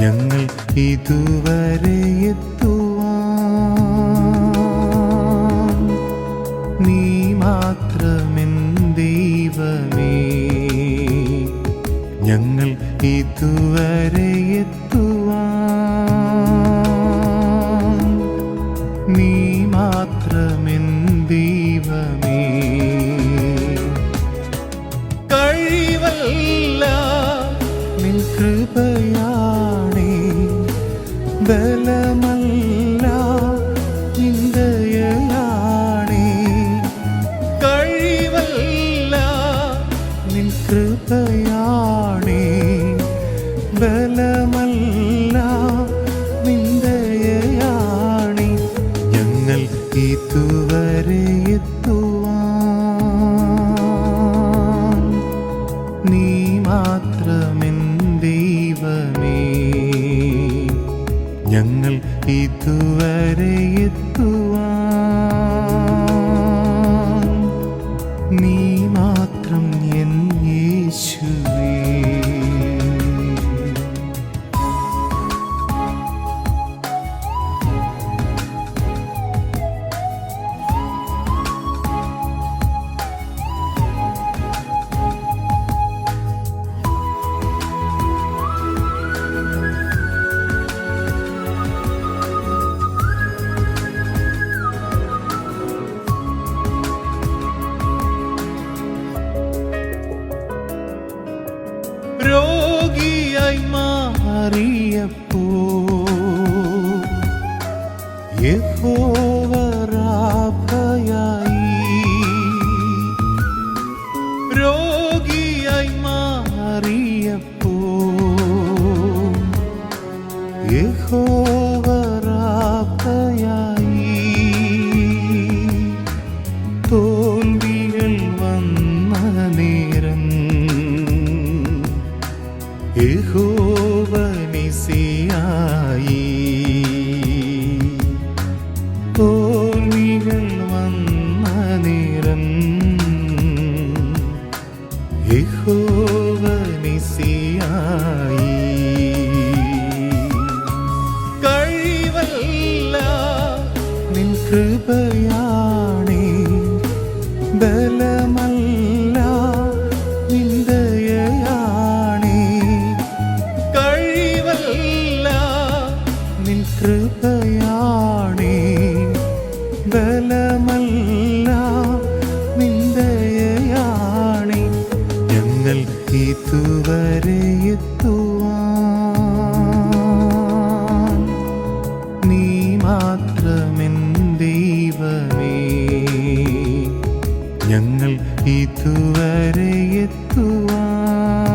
ഞങ്ങൾ ഇതുവരെ എത്തുവാൻ. നീ മാത്രമെൻ ഞങ്ങൾ ഇതുവരെ എത്തുവാൻ. നീ മാത്രമെൻ കഴിവല്ല നിൻ കൃപയാണേ കഴിവല്ല നിൻ കൃപയാണേ. ബലമല്ല ഞങ്ങൾ ഇതുവരെ എത്തുവാൻ മാറിയപ്പോ യഹോവരാഭയായി രോഗിയായി മാറിയപ്പോ യഹോവരാഭയായി തോൽവികൾ വന്ന നേരം യഹോവനിസിയായി യഹോവനിസിയായി കഴിവല്ല നിൻ കൃപയാണേ ബലമല്ല നിൻ കൃപയാണേ ഇതുവരെ എത്തുവാൻ നീ മാത്രമെൻ ദൈവമേ. ഞങ്ങൾ ഇതുവരെ എത്തുവാൻ